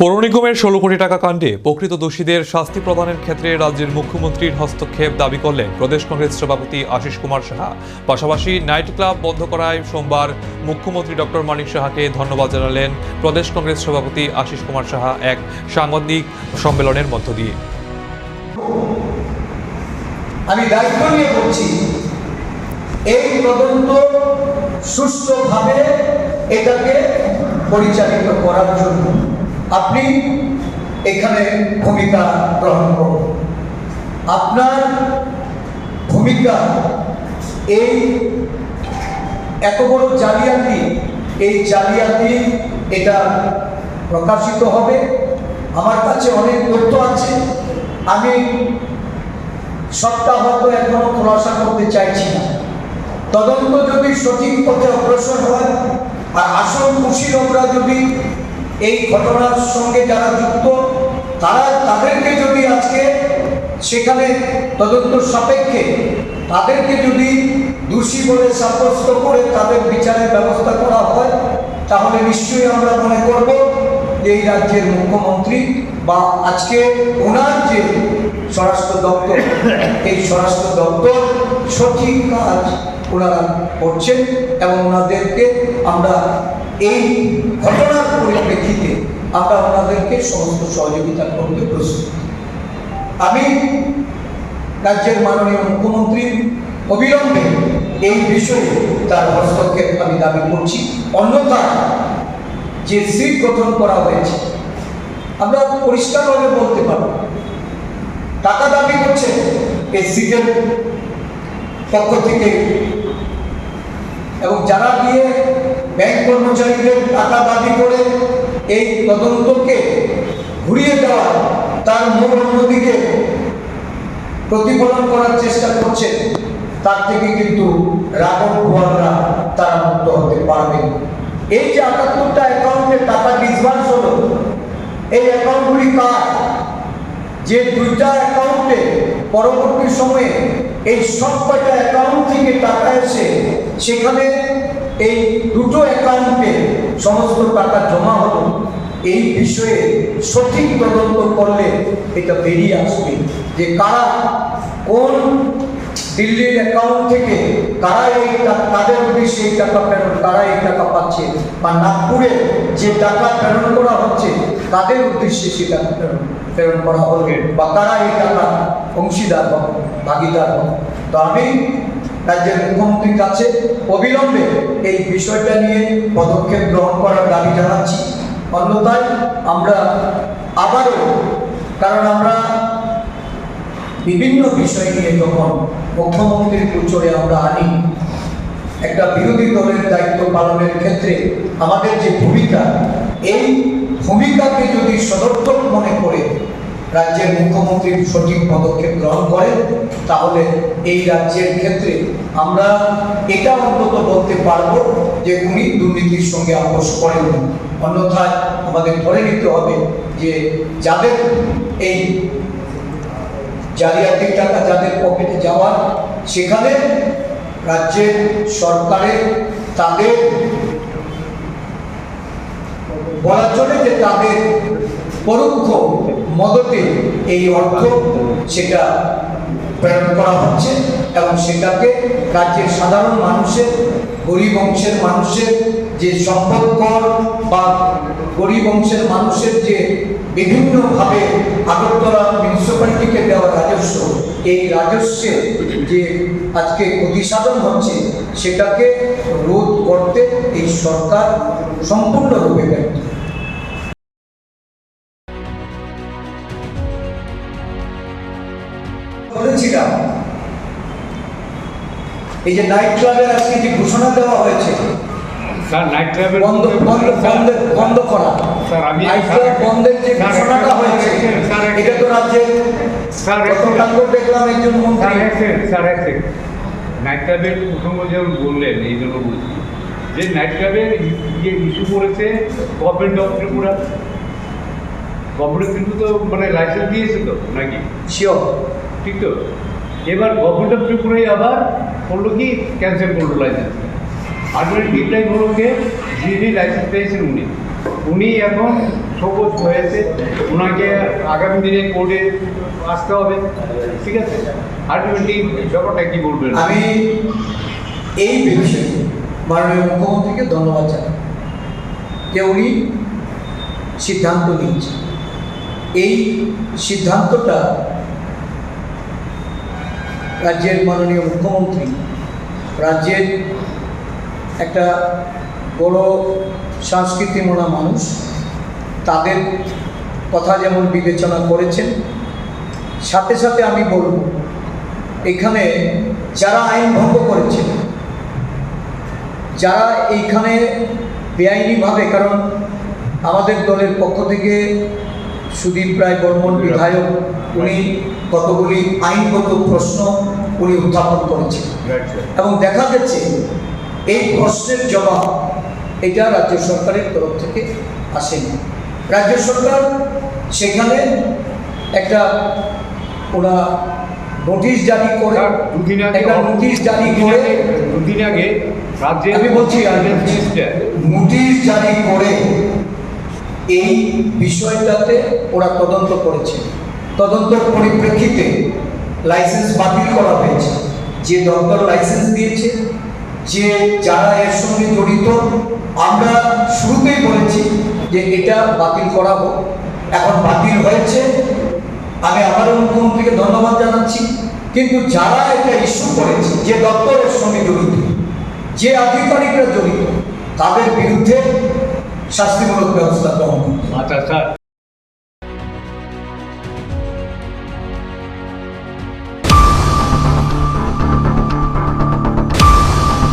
পৌর নিগমের ষোলো কোটি টাকা কাণ্ডে প্রকৃত দোষীদের শাস্তি প্রদানের ক্ষেত্রে রাজ্যের মুখ্যমন্ত্রীর হস্তক্ষেপ দাবি করলেন প্রদেশ কংগ্রেস সভাপতি আশিস কুমার সাহা। পাশাপাশি নাইট ক্লাব বন্ধ করায় সোমবার মুখ্যমন্ত্রী ডক্টর মানিক সাহাকে ধন্যবাদ জানালেন প্রদেশ কংগ্রেস সভাপতি আশিস কুমার সাহা এক সাংবাদিক সম্মেলনের মধ্য দিয়ে। আমি দায়িত্ব নিয়ে বলছি, এই তদন্ত এটাকে পরিচালিত করার জন্য আপনি এখানে ভূমিকা গ্রহণ করুন। আপনার ভূমিকা এই এত বড় জালিয়াতি, এই জালিয়াতি এটা প্রকাশিত হবে। আমার কাছে অনেক তথ্য আছে। আমি সবটা হয়তো এখনও খোলাসা করতে চাইছি না। তদন্ত যদি সঠিক পথে অগ্রসর হয়, আর আসল কুশীলকরা যদি এই ঘটনার সঙ্গে যারা যুক্ত, তারা তাদেরকে যদি আজকে সেখানে তদন্ত সাপেক্ষে তাদেরকে যদি দোষী বলে সাব্যস্ত করে তাদের বিচারের ব্যবস্থা করা হয়, তাহলে নিশ্চয়ই আমরা মনে করব যে এই রাজ্যের মুখ্যমন্ত্রী বা আজকে ওনার যে স্বরাষ্ট্র দপ্তর, এই স্বরাষ্ট্র দপ্তর সঠিক কাজ ওনারা করছেন এবং ওনাদেরকে আমরা এই ঘটনার পরিপ্রেক্ষিতে আমরা ওনাদেরকে সমস্ত সহযোগিতা করতে প্রস্তুত। আমি রাজ্যের মাননীয় মুখ্যমন্ত্রী অবিলম্বে এই বিষয়ে তার হস্তক্ষেপ আমি দাবি করছি। অন্যথায় যে সিট গঠন করা হয়েছে, আমরা পরিষ্কারভাবে বলতে পারব টাকা দাবি করছে এই সিটের পক্ষ থেকে এবং যারা গিয়ে ব্যাংক কর্মচারীদের টাকা দাবি করে এই তদন্তকে ঘুরিয়ে দেওয়া তার মূল অন্যদিকে প্রতিফলন করার চেষ্টা করছে তার থেকে কিন্তু রাঘব ভুয়াররা তারা মুক্ত হতে পারবে এই যে আটাত্তরটা অ্যাকাউন্টে টাকা ডিসবার্স হলো, এই অ্যাকাউন্টগুলি কার? যে দুইটা অ্যাকাউন্টে পরবর্তী সময়ে এই সব কয়টা অ্যাকাউন্ট থেকে টাকা এসে সেখানে এই দুটো অ্যাকাউন্টে সমস্ত টাকা জমা হলো। এই বিষয়ে সঠিক তদন্ত করলে এটা বেরিয়ে আসবে যে কারা কোন দিল্লির অ্যাকাউন্ট থেকে কারা এই কাদের উদ্দেশ্যে এই টাকা প্রেরণ, কারা এই টাকা পাচ্ছে বা নাগপুরে যে টাকা প্রেরণ করা হচ্ছে, তাদের উদ্দেশ্যে সে টাকা প্রেরণ প্রেরণ করা হবে বা কারা এই টাকা অংশীদার হবে ভাগিদার হবে। তো আমি রাজ্যের মুখ্যমন্ত্রীর কাছে অবিলম্বে এই বিষয়টা নিয়ে পদক্ষেপ গ্রহণ করার দাবি জানাচ্ছি। অন্যথায় আমরা আবারও, কারণ আমরা বিভিন্ন বিষয় নিয়ে যখন মুখ্যমন্ত্রীর গোচরে আমরা আনি, একটা বিরোধী দলের দায়িত্ব পালনের ক্ষেত্রে আমাদের যে ভূমিকা, এই ভূমিকাকে যদি সদর্থক মনে করে রাজ্যের মুখ্যমন্ত্রী সঠিক পদক্ষেপ গ্রহণ করেন তাহলে এই রাজ্যের ক্ষেত্রে আমরা এটা অন্তত বলতে পারব যে উনি দুর্নীতির সঙ্গে আপোষ করেন অন্যথায় আমাদের ধরে নিতে হবে যে যাদের এই জালিয়াতির টাকা যাদের পকেটে যাওয়ার, সেখানে রাজ্যের সরকারের তাদের বলার জন্য যে তাদের পরোক্ষ মদতে এই অর্থ সেটা প্রেরণ করা হচ্ছে এবং সেটাকে রাজ্যের সাধারণ মানুষের, গরিব অংশের মানুষের যে সম্পদ কর বা গরিব অংশের মানুষের যে বিভিন্নভাবে আগরতলা মিউনিসিপ্যালিটিকে দেওয়া রাজস্ব, এই রাজস্বের যে আজকে ক্ষতি সাধন হচ্ছে সেটাকে রোধ করতে এই সরকার সম্পূর্ণরূপে ব্যর্থ। বলেছিলাম। এই যে নাইট ক্লাবের আজকে যে ঘোষণা দেওয়া হয়েছে স্যার নাইট ক্লাবের বন্ধ বন্ধ বন্ধ বন্ধ করা। স্যার, আমি- নাইট ক্লাব বন্ধের যে ঘোষণাটা হয়েছে স্যার, এটা তো রাজ্যে স্যার, গতকাল তো দেখলাম একজন মন্ত্রী। স্যার এক নাইট ক্লাবের প্রসঙ্গ যেমন বললেন এই জন্য বলছি। যে নাইট ক্লাবের ইয়ে ইস্যু করেছে গভর্নমেন্ট অফ ত্রিপুরা। গভর্নমেন্ট কিন্তু তো মানে লাইসেন্স দিয়েছে তো নাকি? শিওর ঠিক তো? এবার গভর্নমেন্ট অফ ত্রিপুরাই আবার করল কি ক্যান্সেল করল লাইসেন্স আলটিমেট ডিক্লাইন হলো যিনি লাইসেন্স পেয়েছেন উনি। উনি এখন সবুজ হয়েছে। ওনাকে আগামী দিনে কোর্টে আসতে হবে। ঠিক আছে? আলটিমেটলি ব্যাপারটা কি বলবেন? আমি এই বিষয়ে মাননীয় মুখ্যমন্ত্রীকে ধন্যবাদ জানাই। যে উনি সিদ্ধান্ত নিয়েছেন। এই সিদ্ধান্তটা রাজ্যের মাননীয় মুখ্যমন্ত্রী, রাজ্যের একটা বড় সংস্কৃতিমনা মানুষ, তাদের কথা যেমন বিবেচনা করেছেন, সাথে সাথে আমি বলব, এখানে যারা আইন ভঙ্গ করেছে যারা এইখানে বেআইনিভাবে, কারণ আমাদের দলের পক্ষ থেকে সুদীপ রায় বর্মন, বিধায়ক, উনি কতগুলি আইনগত প্রশ্ন উনি উত্থাপন করেছেন। এবং দেখা যাচ্ছে এই প্রশ্নের জবাব এটা রাজ্য সরকারের তরফ থেকে আসেনি। রাজ্য সরকার সেখানে একটা ওরা নোটিশ জারি করে দুদিন আগে একটা নোটিশ জারি করে দুদিন আগে রাজ্যে আমি বলছি নোটিশ জারি করে এই বিষয়টাতে ওরা তদন্ত করেছে। তদন্তর পরিপ্রেক্ষিতে লাইসেন্স বাতিল করা হয়েছে। যে দপ্তর লাইসেন্স দিয়েছে, যে যারা এর সঙ্গে জড়িত, আমরা শুরুতেই বলেছি যে এটা বাতিল করা হোক এখন বাতিল হয়েছে। আমি আবারও মুখ্যমন্ত্রীকে ধন্যবাদ জানাচ্ছি। কিন্তু যারা এটা ইস্যু করেছে, যে দপ্তরের সঙ্গে জড়িত, যে আধিকারিকরা জড়িত, তাদের বিরুদ্ধে শাস্তিমূলক ব্যবস্থা গ্রহণ করতে